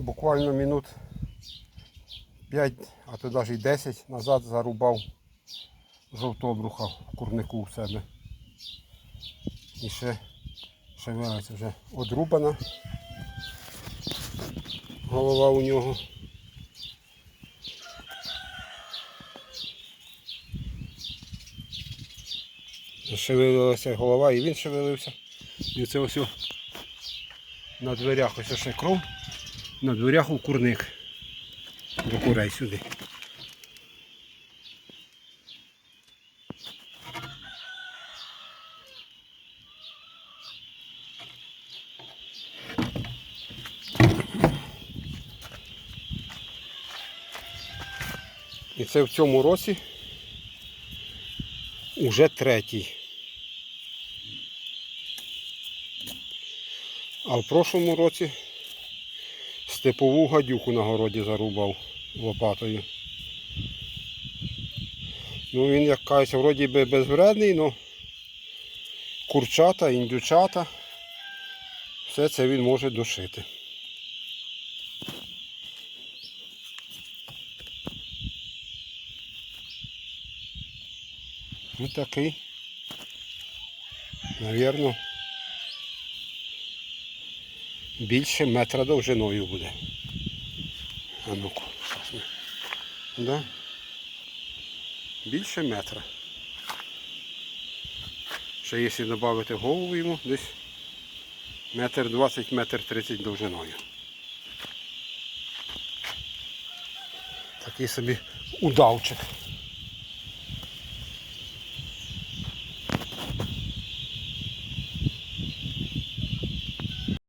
буквально минут 5, а то навіть 10 назад зарубав жовтобруха в курнику у себе. І ще шевелиться вже одрубана. Голова у нього. Шевелилася голова і він шевелився. І це ось на дверях ось ще кров. На дверях у курник. До курей сюди. І це в цьому році уже третій. А в прошлому році степову гадюку на городі зарубав лопатою. Ну він, як кажеться, вроді би безвредний, але курчата, індючата, все це він може душити. Ну такий, навірно, більше метра довжиною буде. А ну-ка. Да? Більше метра. Ще якщо додати голову йому, десь метр двадцять, метр тридцять довжиною. Такий собі удавчик.